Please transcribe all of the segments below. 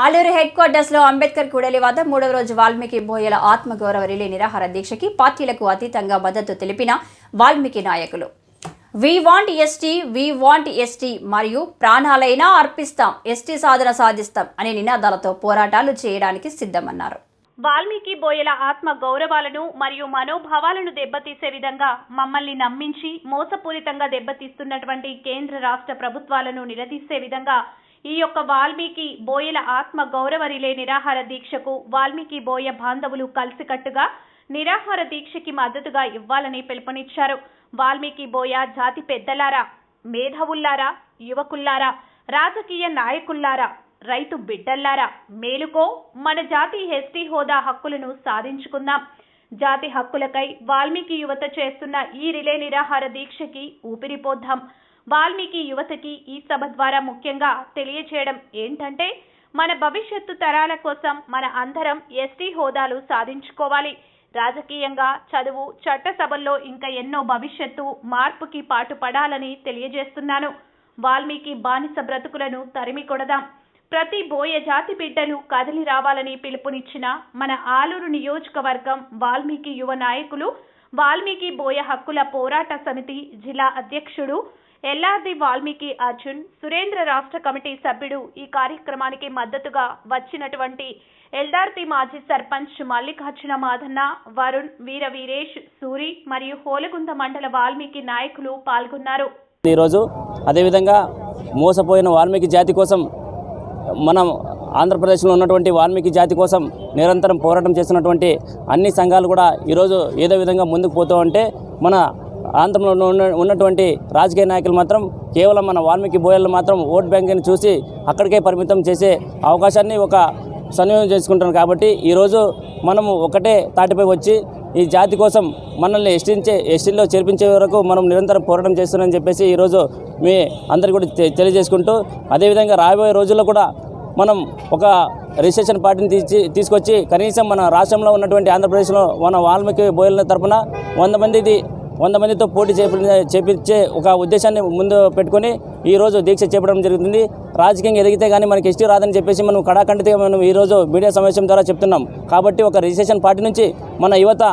Aluru head క్వార్టర్స్లో అంబేద్కర్ కూడలి వద్ద మూడవ రోజు వాల్మీకి బోయల ఆత్మగౌరవ రిలే నిరాహార దీక్షకి పార్టీలకు అతీతంగా మద్దతు తెలిపిన వాల్మీకి నాయకులు. We want ST we want ST మరియు ప్రాణాలైనా అర్పిస్తాం ఎస్టీ సాధన సాధిస్తాం అనే నినాదాలతో పోరాటాలు చేయడానికి సిద్ధమన్నారు. వాల్మీకి బోయల ఆత్మ గౌరవాలను మరియు మనోభావాలను దెబ్బతీసే విధంగా మమ్మల్ని నమ్మించి మోసపూరితంగా దెబ్బతీస్తున్నటువంటి కేంద్ర రాష్ట్ర ప్రభుత్వాలను నిలదీసే విధంగా ఈ యొక్క వాల్మీకి బోయల ఆత్మ గౌరవ రిలే నిరాహార దీక్షకు వాల్మీకి బోయ బాంధవులు కలిసికట్టుగా నిరాహార దీక్షకి మద్దతుగా ఇవ్వాలని పిలుపునిచ్చారు. వాల్మీకి బోయ జాతి పెద్దలారా మేధావుల్లారా యువకుల్లారా రాజకీయ నాయకుల్లారా రైతు బిడ్డల్లారా మేలుకో మన జాతి ఎస్టీ హోదా హక్కులను సాధించుకుందాం. జాతి హక్కులకై వాల్మీకి యువత చేస్తున్న ఈ రిలే నిరాహార దీక్షకి ఊపిరిపోద్దాం వాల్మీకి యువతకి ఈ సభ ద్వారా ముఖ్యంగా తెలియచేయడం ఏంటంటే మన భవిష్యత్తు తరాల కోసం మన అందరం ఎస్టీ హోదాలు సాధించుకోవాలి. రాజకీయంగా చదువు చట్టసభల్లో ఇంకా ఎన్నో భవిష్యత్తు మార్పుకి పాటుపడాలని తెలియజేస్తున్నాను. వాల్మీకి బానిస బ్రతుకులను తరిమి కొడదాం. ప్రతి బోయ జాతి బిడ్డలు కదిలి రావాలని పిలుపునిచ్చిన మన ఆలూరు నియోజకవర్గం వాల్మీకి యువ నాయకులు వాల్మీకి బోయ హక్కుల పోరాట సమితి జిల్లా అధ్యక్షుడు ఎల్ఆర్ది వాల్మీకి అర్జున్ సురేంద్ర రాష్ట్ర కమిటీ సభ్యుడు ఈ కార్యక్రమానికి మద్దతుగా వచ్చినటువంటి ఎల్దార్తి మాజీ సర్పంచ్ మల్లికార్జున మాధన్న వరుణ్ వీర వీరేష్ సూరి మరియు హోలగుంద మండల వాల్మీకి నాయకులు పాల్గొన్నారు. ఈరోజు అదేవిధంగా మోసపోయిన వాల్మీకి జాతి కోసం మనం ఆంధ్రప్రదేశ్లో ఉన్నటువంటి వాల్మీకి జాతి కోసం నిరంతరం పోరాటం చేస్తున్నటువంటి అన్ని సంఘాలు కూడా ఈరోజు ఏదో విధంగా ముందుకు పోతూ ఉంటే మన ప్రాంతంలో ఉన్న ఉన్నటువంటి రాజకీయ నాయకులు మాత్రం కేవలం మన వాల్మీకి బోయలు మాత్రం ఓట్ బ్యాంక్ని చూసి అక్కడికే పరిమితం చేసే అవకాశాన్ని ఒక సన్నివేశం చేసుకుంటాను కాబట్టి ఈరోజు మనము ఒకటే తాటిపై వచ్చి ఈ జాతి కోసం మనల్ని ఎస్టించే ఎస్టీల్లో చేర్పించే వరకు మనం నిరంతరం పోరాటం చేస్తున్నామని చెప్పేసి ఈరోజు మీ అందరికీ కూడా తెలియజేసుకుంటూ అదేవిధంగా రాబోయే రోజుల్లో కూడా మనం ఒక రిజిస్ట్రేషన్ పార్టీని తీసి తీసుకొచ్చి కనీసం మన రాష్ట్రంలో ఉన్నటువంటి ఆంధ్రప్రదేశ్లో మన వాల్మీకి బోయల తరపున వంద మందిది వంద మందితో పోటీ చేపి చేపించే ఒక ఉద్దేశాన్ని ముందు పెట్టుకొని ఈరోజు దీక్ష చేపడం జరుగుతుంది. రాజకీయంగా ఎదిగితే కానీ మనకి ఎస్టీ రాదని చెప్పేసి మనం కడాఖండితంగా మనం ఈరోజు మీడియా సమావేశం ద్వారా చెప్తున్నాం. కాబట్టి ఒక రిజిస్ట్రేషన్ పార్టీ నుంచి మన యువత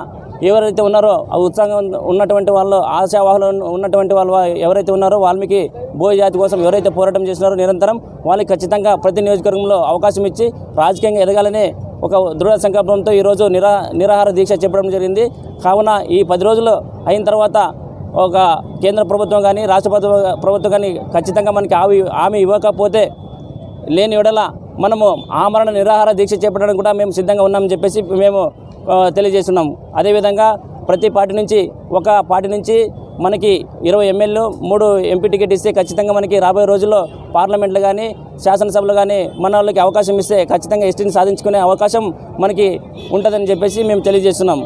ఎవరైతే ఉన్నారో ఆ ఉత్సాహం ఉన్నటువంటి వాళ్ళు ఆశావాహులు ఉన్నటువంటి వాళ్ళు ఎవరైతే ఉన్నారో వాల్మీకి బోయ జాతి కోసం ఎవరైతే పోరాటం చేస్తున్నారో నిరంతరం వాళ్ళకి ఖచ్చితంగా ప్రతి నియోజకవర్గంలో అవకాశం ఇచ్చి రాజకీయంగా ఎదగాలని ఒక దృఢ సంకల్పంతో ఈరోజు నిరా నిరాహార దీక్ష చెప్పడం జరిగింది. కావున ఈ పది రోజులు అయిన తర్వాత ఒక కేంద్ర ప్రభుత్వం కానీ రాష్ట్ర ప్రభుత్వం ప్రభుత్వం కానీ ఖచ్చితంగా మనకి ఆవి హామీ ఇవ్వకపోతే లేని ఎడల మనము ఆమరణ నిరాహార దీక్ష చేపట్టడానికి కూడా మేము సిద్ధంగా ఉన్నామని చెప్పేసి మేము తెలియజేస్తున్నాము. అదేవిధంగా ప్రతి పార్టీ నుంచి ఒక పార్టీ నుంచి మనకి ఇరవై ఎమ్మెల్యేలు మూడు ఎంపీ టికెట్ ఇస్తే ఖచ్చితంగా మనకి రాబోయే రోజుల్లో పార్లమెంట్లు కానీ శాసనసభలు కానీ మన వాళ్ళకి అవకాశం ఇస్తే ఖచ్చితంగా ఎస్టీని సాధించుకునే అవకాశం మనకి ఉంటుందని చెప్పేసి మేము తెలియజేస్తున్నాం.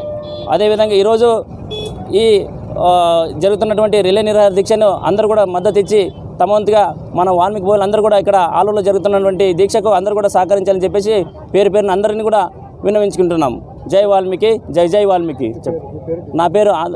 అదేవిధంగా ఈరోజు ఈ జరుగుతున్నటువంటి రిలే నిరాహార దీక్షను అందరూ కూడా మద్దతు ఇచ్చి తమ వంతుగా మన వాల్మీకి బోయలు అందరూ కూడా ఇక్కడ ఆలూరులో జరుగుతున్నటువంటి దీక్షకు అందరూ కూడా సహకరించాలని చెప్పేసి పేరు పేరున అందరిని కూడా విన్నవించుకుంటున్నాం. జై వాల్మీకి జై జై వాల్మీకి చెప్పు నా పేరు ఆ-